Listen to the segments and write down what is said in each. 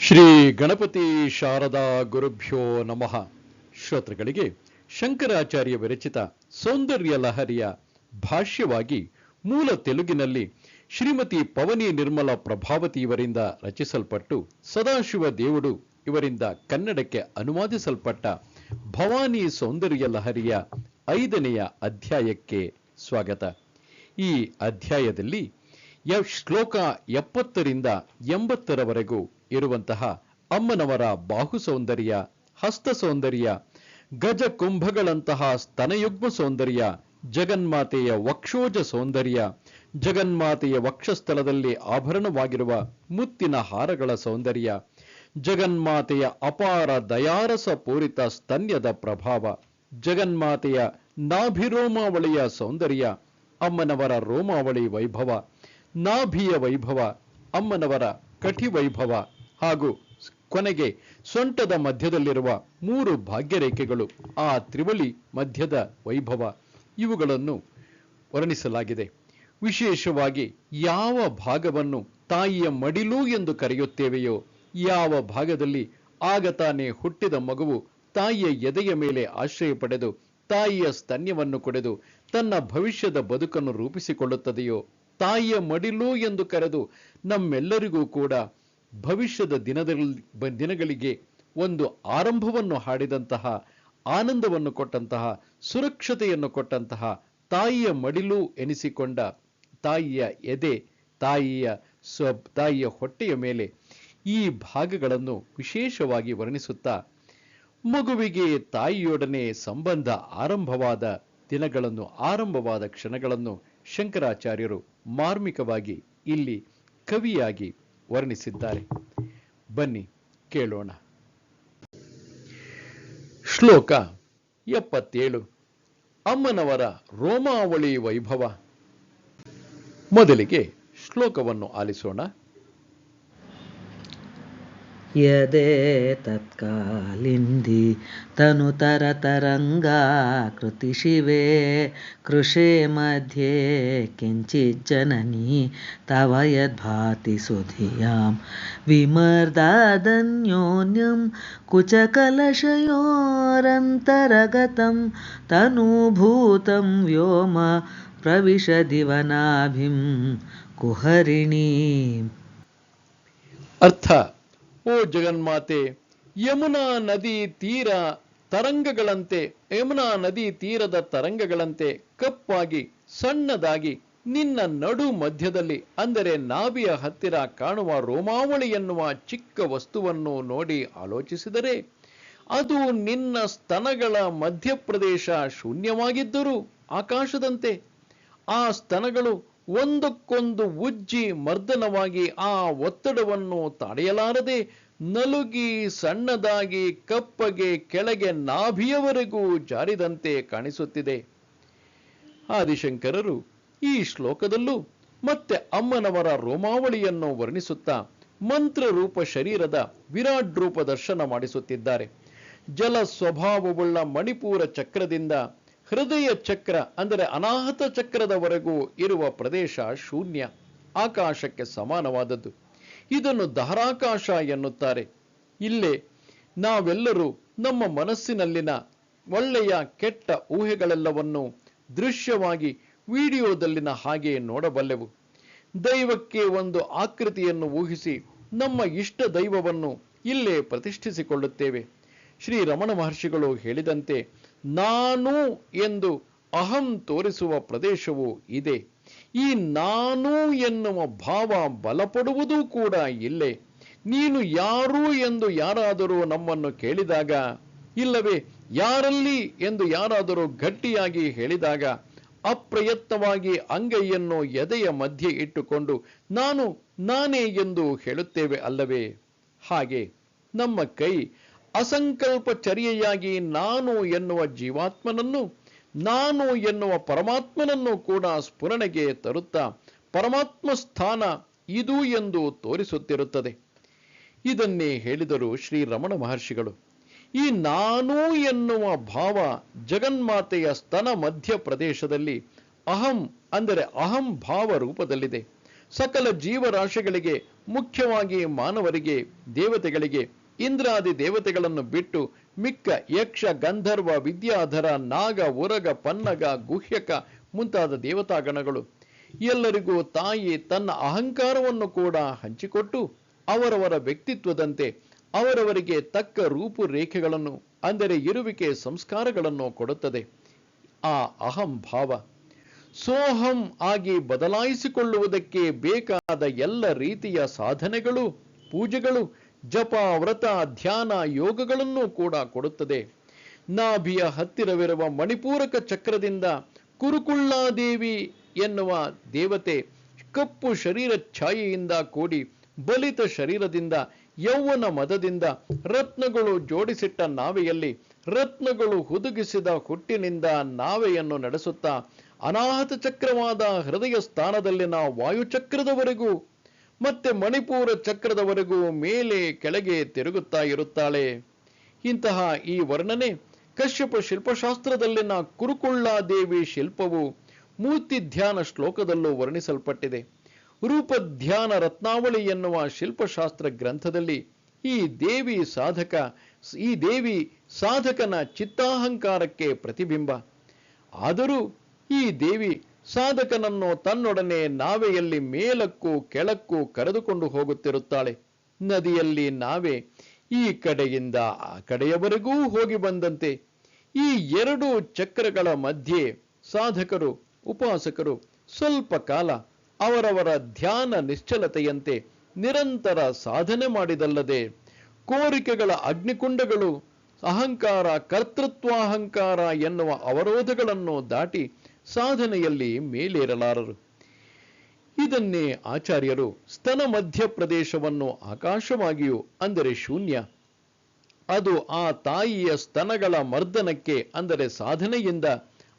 ಶ್ರೀ ಗಣಪತಿ ಶಾರದಾ ಗುರುಭ್ಯೋ ನಮಃ. ಶ್ರೋತೃಗಳಿಗೆ ಶಂಕರಾಚಾರ್ಯ ವಿರಚಿತ ಸೌಂದರ್ಯ ಲಹರಿಯ ಭಾಷ್ಯವಾಗಿ ಮೂಲ ತೆಲುಗಿನಲ್ಲಿ ಶ್ರೀಮತಿ ಪವನಿ ನಿರ್ಮಲ ಪ್ರಭಾವತಿ ಇವರಿಂದ ರಚಿಸಲ್ಪಟ್ಟು ಸದಾಶಿವ ದೇವುಡು ಇವರಿಂದ ಕನ್ನಡಕ್ಕೆ ಅನುವಾದಿಸಲ್ಪಟ್ಟ ಭವಾನಿ ಸೌಂದರ್ಯ ಲಹರಿಯ ಐದನೆಯ ಅಧ್ಯಾಯಕ್ಕೆ ಸ್ವಾಗತ. ಈ ಅಧ್ಯಾಯದಲ್ಲಿ ಯ- ಶ್ಲೋಕ ಎಪ್ಪತ್ತರಿಂದ ಎಂಬತ್ತರವರೆಗೂ ಇರುವಂತಹ ಅಮ್ಮನವರ ಬಾಹು ಸೌಂದರ್ಯ ಹಸ್ತ ಸೌಂದರ್ಯ, ಗಜ ಕುಂಭಗಳಂತಹ ಸ್ತನಯುಗ್ಮ ಸೌಂದರ್ಯ, ಜಗನ್ಮಾತೆಯ ವಕ್ಷೋಜ ಸೌಂದರ್ಯ, ಜಗನ್ಮಾತೆಯ ವಕ್ಷಸ್ಥಳದಲ್ಲಿ ಆಭರಣವಾಗಿರುವ ಮುತ್ತಿನ ಹಾರಗಳ ಸೌಂದರ್ಯ, ಜಗನ್ಮಾತೆಯ ಅಪಾರ ದಯಾರಸ ಪೂರಿತ ಸ್ತನ್ಯದ ಪ್ರಭಾವ, ಜಗನ್ಮಾತೆಯ ನಾಭಿರೋಮಾವಳಿಯ ಸೌಂದರ್ಯ, ಅಮ್ಮನವರ ರೋಮಾವಳಿ ವೈಭವ, ನಾಭಿಯ ವೈಭವ, ಅಮ್ಮನವರ ಕಠಿ ವೈಭವ ಹಾಗೂ ಕೊನೆಗೆ ಸೊಂಟದ ಮಧ್ಯದಲ್ಲಿರುವ ಮೂರು ಭಾಗ್ಯರೇಖೆಗಳು, ಆ ತ್ರಿವಳಿ ಮಧ್ಯದ ವೈಭವ. ಇವುಗಳನ್ನು ವರ್ಣಿಸಲಾಗಿದೆ. ವಿಶೇಷವಾಗಿ ಯಾವ ಭಾಗವನ್ನು ತಾಯಿಯ ಮಡಿಲು ಎಂದು ಕರೆಯುತ್ತೇವೆಯೋ, ಯಾವ ಭಾಗದಲ್ಲಿ ಆಗ ತಾನೇ ಹುಟ್ಟಿದ ಮಗುವು ತಾಯಿಯ ಎದೆಯ ಮೇಲೆ ಆಶ್ರಯ ಪಡೆದು ತಾಯಿಯ ಸ್ತನ್ಯವನ್ನು ಕೊಡೆದು ತನ್ನ ಭವಿಷ್ಯದ ಬದುಕನ್ನು ರೂಪಿಸಿಕೊಳ್ಳುತ್ತದೆಯೋ, ತಾಯಿಯ ಮಡಿಲು ಎಂದು ಕರೆದು ನಮ್ಮೆಲ್ಲರಿಗೂ ಕೂಡ ಭವಿಷ್ಯದ ದಿನದಲ್ಲಿ ದಿನಗಳಿಗೆ ಒಂದು ಆರಂಭವನ್ನು ಹಾಡಿದಂತಹ, ಆನಂದವನ್ನು ಕೊಟ್ಟಂತಹ, ಸುರಕ್ಷತೆಯನ್ನು ಕೊಟ್ಟಂತಹ ತಾಯಿಯ ಮಡಿಲು ಎನಿಸಿಕೊಂಡ ತಾಯಿಯ ಎದೆ, ತಾಯಿಯ ಸ್ವ ತಾಯಿಯ ಹೊಟ್ಟೆಯ ಮೇಲೆ ಈ ಭಾಗಗಳನ್ನು ವಿಶೇಷವಾಗಿ ವರ್ಣಿಸುತ್ತಾ, ಮಗುವಿಗೆ ತಾಯಿಯೊಡನೆ ಸಂಬಂಧ ಆರಂಭವಾದ ದಿನಗಳನ್ನು, ಆರಂಭವಾದ ಕ್ಷಣಗಳನ್ನು ಶಂಕರಾಚಾರ್ಯರು ಮಾರ್ಮಿಕವಾಗಿ ಇಲ್ಲಿ ಕವಿಯಾಗಿ ವರ್ಣಿಸಿದ್ದಾರೆ. ಬನ್ನಿ ಕೇಳೋಣ. ಶ್ಲೋಕ ಎಪ್ಪತ್ತೇಳು. ಅಮ್ಮನವರ ರೋಮಾವಳಿ ವೈಭವ. ಮೊದಲಿಗೆ ಶ್ಲೋಕವನ್ನು ಆಲಿಸೋಣ. यदेतत्कालिन्दी तनुतरतरङ्गाकृतिशिवे कृषे मध्ये किञ्चिज्जननी तव यद्भाति सुधियां। विमर्दादन्योन्यं कुचकलशयोरन्तरगतं तनुभूतं व्योम प्रविशदिवनाभिं कुहरिणी अर्थ ಓ ಜಗನ್ಮಾತೆ, ಯಮುನಾ ನದಿ ತೀರ ತರಂಗಗಳಂತೆ, ಯಮುನಾ ನದಿ ತೀರದ ತರಂಗಗಳಂತೆ ಕಪ್ಪಾಗಿ, ಸಣ್ಣದಾಗಿ ನಿನ್ನ ನಡು ಮಧ್ಯದಲ್ಲಿ, ಅಂದರೆ ನಾಭಿಯ ಹತ್ತಿರ ಕಾಣುವ ರೋಮಾವಳಿ ಎನ್ನುವ ಚಿಕ್ಕ ವಸ್ತುವನ್ನು ನೋಡಿ ಆಲೋಚಿಸಿದರೆ, ಅದು ನಿನ್ನ ಸ್ತನಗಳ ಮಧ್ಯಪ್ರದೇಶ ಶೂನ್ಯವಾಗಿದ್ದರೂ ಆಕಾಶದಂತೆ, ಆ ಸ್ತನಗಳು ಒಂದಕ್ಕೊಂದು ಉಜ್ಜಿ ಮರ್ದನವಾಗಿ ಆ ಒತ್ತಡವನ್ನು ತಡೆಯಲಾರದೆ ನಲುಗಿ ಸಣ್ಣದಾಗಿ ಕಪ್ಪಗೆ ಕೆಳಗೆ ನಾಭಿಯವರೆಗೂ ಜಾರಿದಂತೆ ಕಾಣಿಸುತ್ತಿದೆ. ಆದಿಶಂಕರರು ಈ ಶ್ಲೋಕದಲ್ಲೂ ಮತ್ತೆ ಅಮ್ಮನವರ ರೋಮಾವಳಿಯನ್ನು ವರ್ಣಿಸುತ್ತಾ ಮಂತ್ರರೂಪ ಶರೀರದ ವಿರಾಟ್ ರೂಪ ದರ್ಶನ ಮಾಡಿಸುತ್ತಿದ್ದಾರೆ. ಜಲ ಸ್ವಭಾವವುಳ್ಳ ಮಣಿಪೂರ ಚಕ್ರದಿಂದ ಹೃದಯ ಚಕ್ರ ಅಂದರೆ ಅನಾಹತ ಚಕ್ರದವರೆಗೂ ಇರುವ ಪ್ರದೇಶ ಶೂನ್ಯ, ಆಕಾಶಕ್ಕೆ ಸಮಾನವಾದದ್ದು. ಇದನ್ನು ದಹರಾಕಾಶ ಎನ್ನುತ್ತಾರೆ. ಇಲ್ಲೇ ನಾವೆಲ್ಲರೂ ನಮ್ಮ ಮನಸ್ಸಿನಲ್ಲಿನ ಒಳ್ಳೆಯ, ಕೆಟ್ಟ ಊಹೆಗಳೆಲ್ಲವನ್ನು ದೃಶ್ಯವಾಗಿ ವಿಡಿಯೋದಲ್ಲಿನ ಹಾಗೆ ನೋಡಬಲ್ಲೆವು. ದೈವಕ್ಕೆ ಒಂದು ಆಕೃತಿಯನ್ನು ಊಹಿಸಿ ನಮ್ಮ ಇಷ್ಟ ದೈವವನ್ನು ಇಲ್ಲೇ ಪ್ರತಿಷ್ಠಿಸಿಕೊಳ್ಳುತ್ತೇವೆ. ಶ್ರೀ ರಮಣ ಮಹರ್ಷಿಗಳು ಹೇಳಿದಂತೆ ನಾನು ಎಂದು ಅಹಂ ತೋರಿಸುವ ಪ್ರದೇಶವು ಇದೆ. ಈ ನಾನು ಎನ್ನುವ ಭಾವ ಬಲಪಡುವುದೂ ಕೂಡ ಇಲ್ಲೇ. ನೀನು ಯಾರು ಎಂದು ಯಾರಾದರೂ ನಮ್ಮನ್ನು ಕೇಳಿದಾಗ, ಇಲ್ಲವೇ, ಯಾರಲ್ಲಿ ಎಂದು ಯಾರಾದರೂ ಗಟ್ಟಿಯಾಗಿ ಹೇಳಿದಾಗ, ಅಪ್ರಯತ್ನವಾಗಿ ಅಂಗೈಯನ್ನು ಎದೆಯ ಮಧ್ಯೆ ಇಟ್ಟುಕೊಂಡು, ನಾನು ನಾನೇ ಎಂದು ಹೇಳುತ್ತೇವೆ ಅಲ್ಲವೇ? ಹಾಗೆ ನಮ್ಮ ಕೈ ಅಸಂಕಲ್ಪ ಚರ್ಯೆಯಾಗಿ ನಾನು ಎನ್ನುವ ಜೀವಾತ್ಮನನ್ನು, ನಾನು ಎನ್ನುವ ಪರಮಾತ್ಮನನ್ನು ಕೂಡ ಸ್ಫುರಣೆಗೆ ತರುತ್ತಾ ಪರಮಾತ್ಮ ಸ್ಥಾನ ಇದು ಎಂದು ತೋರಿಸುತ್ತಿರುತ್ತದೆ. ಇದನ್ನೇ ಹೇಳಿದರು ಶ್ರೀ ರಮಣ ಮಹರ್ಷಿಗಳು. ಈ ನಾನು ಎನ್ನುವ ಭಾವ ಜಗನ್ಮಾತೆಯ ಸ್ತನ ಮಧ್ಯ ಪ್ರದೇಶದಲ್ಲಿ ಅಹಂ ಅಂದರೆ ಅಹಂ ಭಾವ ರೂಪದಲ್ಲಿದೆ. ಸಕಲ ಜೀವರಾಶಿಗಳಿಗೆ, ಮುಖ್ಯವಾಗಿ ಮಾನವರಿಗೆ, ದೇವತೆಗಳಿಗೆ ಇಂದ್ರಾದಿ ದೇವತೆಗಳನ್ನು ಬಿಟ್ಟು ಮಿಕ್ಕ ಯಕ್ಷ, ಗಂಧರ್ವ, ವಿದ್ಯಾಧರ, ನಾಗ, ಉರಗ, ಪನ್ನಗ, ಗುಹ್ಯಕ ಮುಂತಾದ ದೇವತಾಗಣಗಳು. ಎಲ್ಲರಿಗೂ ತಾಯಿ ತನ್ನ ಅಹಂಕಾರವನ್ನು ಕೂಡ ಹಂಚಿಕೊಟ್ಟು ಅವರವರ ವ್ಯಕ್ತಿತ್ವದಂತೆ ಅವರವರಿಗೆ ತಕ್ಕ ರೂಪುರೇಖೆಗಳನ್ನು, ಅಂದರೆ ಇರುವಿಕೆ ಸಂಸ್ಕಾರಗಳನ್ನು ಕೊಡುತ್ತದೆ. ಆ ಅಹಂಭಾವ. ಸೋಹಂ ಆಗಿ ಬದಲಾಯಿಸಿಕೊಳ್ಳುವುದಕ್ಕೆ ಬೇಕಾದ ಎಲ್ಲ ರೀತಿಯ ಸಾಧನೆಗಳು, ಪೂಜೆಗಳು ಜಪ ವ್ರತ ಧ್ಯಾನ ಯೋಗಗಳನ್ನು ಕೂಡ ಕೊಡುತ್ತದೆ. ನಾಭಿಯ ಹತ್ತಿರವಿರುವ ಮಣಿಪೂರಕ ಚಕ್ರದಿಂದ ಕುರುಕುಳ್ಳಾದೇವಿ ಎನ್ನುವ ದೇವತೆ ಕಪ್ಪು ಶರೀರ ಛಾಯೆಯಿಂದ ಕೂಡಿ ಬಲಿತ ಶರೀರದಿಂದ ಯೌವನ ಮದದಿಂದ ರತ್ನಗಳು ಜೋಡಿಸಿಟ್ಟ ನಾವೆಯಲ್ಲಿ ರತ್ನಗಳು ಹುದುಗಿಸಿದ ಹುಟ್ಟಿನಿಂದ ನಾವೆಯನ್ನು ನಡೆಸುತ್ತಾ ಅನಾಹತ ಚಕ್ರವಾದ ಹೃದಯ ಸ್ಥಾನದಲ್ಲಿನ ವಾಯುಚಕ್ರದವರೆಗೂ ಮತ್ತೆ ಮಣಿಪುರ ಚಕ್ರದವರೆಗೂ ಮೇಲೆ ಕೆಳಗೆ ತಿರುಗುತ್ತಾ ಇರುತ್ತಾಳೆ. ಇಂತಹ ಈ ವರ್ಣನೆ ಕಶ್ಯಪ ಶಿಲ್ಪಶಾಸ್ತ್ರದಲ್ಲಿನ ಕುರುಕುಳ್ಳಾದೇವಿ ಶಿಲ್ಪವು ಮೂರ್ತಿ ಧ್ಯಾನ ಶ್ಲೋಕದಲ್ಲೂ ವರ್ಣಿಸಲ್ಪಟ್ಟಿದೆ. ರೂಪ ಧ್ಯಾನ ರತ್ನಾವಳಿ ಎನ್ನುವ ಶಿಲ್ಪಶಾಸ್ತ್ರ ಗ್ರಂಥದಲ್ಲಿ ಈ ದೇವಿ ಸಾಧಕ, ಈ ದೇವಿ ಸಾಧಕನ ಚಿತ್ತಾಹಂಕಾರಕ್ಕೆ ಪ್ರತಿಬಿಂಬ. ಆದರೂ ಈ ದೇವಿ ಸಾಧಕನನ್ನು ತನ್ನೊಡನೆ ನಾವೆಯಲ್ಲಿ ಮೇಲಕ್ಕೂ ಕೆಳಕ್ಕೂ ಕರೆದುಕೊಂಡು ಹೋಗುತ್ತಿರುತ್ತಾಳೆ. ನದಿಯಲ್ಲಿ ನಾವೆ ಈ ಕಡೆಯಿಂದ ಆ ಕಡೆಯವರೆಗೂ ಹೋಗಿ ಬಂದಂತೆ ಈ ಎರಡು ಚಕ್ರಗಳ ಮಧ್ಯೆ ಸಾಧಕರು, ಉಪಾಸಕರು ಸ್ವಲ್ಪ ಕಾಲ ಅವರವರ ಧ್ಯಾನ ನಿಶ್ಚಲತೆಯಂತೆ ನಿರಂತರ ಸಾಧನೆ ಮಾಡಿದಲ್ಲದೆ ಕೋರಿಕೆಗಳ ಅಗ್ನಿಕುಂಡಗಳು, ಅಹಂಕಾರ, ಕರ್ತೃತ್ವಾಹಂಕಾರ ಎನ್ನುವ ಅವರೋಧಗಳನ್ನು ದಾಟಿ ಸಾಧನೆಯಲ್ಲಿ ಮೇಲೇರಲಾರರು. ಇದನ್ನೇ ಆಚಾರ್ಯರು ಸ್ತನ ಮಧ್ಯಪ್ರದೇಶವನ್ನು ಆಕಾಶವಾಗಿಯೂ ಅಂದರೆ ಶೂನ್ಯ. ಅದು ಆ ತಾಯಿಯ ಸ್ತನಗಳ ಮರ್ದನಕ್ಕೆ ಅಂದರೆ ಸಾಧನೆಯಿಂದ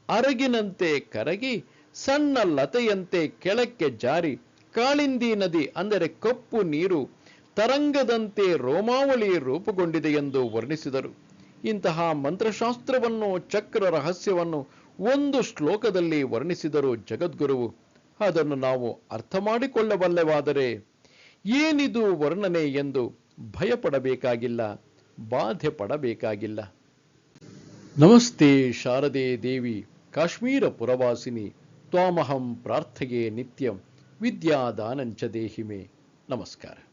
ಅರಗಿನಂತೆ ಕರಗಿ ಸಣ್ಣ ಲತೆಯಂತೆ ಕೆಳಕ್ಕೆ ಜಾರಿ ಕಾಳಿಂದಿ ನದಿ ಅಂದರೆ ಕಪ್ಪು ನೀರು ತರಂಗದಂತೆ ರೋಮಾವಳಿ ರೂಪುಗೊಂಡಿದೆ ಎಂದು ವರ್ಣಿಸಿದರು. ಇಂತಹ ಮಂತ್ರಶಾಸ್ತ್ರವನ್ನು ಚಕ್ರ ರಹಸ್ಯವನ್ನು ಒಂದು ಶ್ಲೋಕದಲ್ಲಿ ವರ್ಣಿಸಿದರು ಜಗದ್ಗುರುವು. ಅದನ್ನು ನಾವು ಅರ್ಥ ಮಾಡಿಕೊಳ್ಳಬಲ್ಲೆವಾದರೆ ಏನಿದು ವರ್ಣನೆ ಎಂದು ಭಯಪಡಬೇಕಾಗಿಲ್ಲ ಬಾಧೆ ಪಡಬೇಕಾಗಿಲ್ಲ ನಮಸ್ತೆ ಶಾರದೆ ದೇವಿ, ಕಾಶ್ಮೀರ ಪುರವಾಸಿನಿ, ತ್ವಾಮಹಂ ಪ್ರಾರ್ಥೆಯೇ ನಿತ್ಯಂ, ವಿದ್ಯಾದಾನಂಚ ದೇಹಿಮೆ. ನಮಸ್ಕಾರ.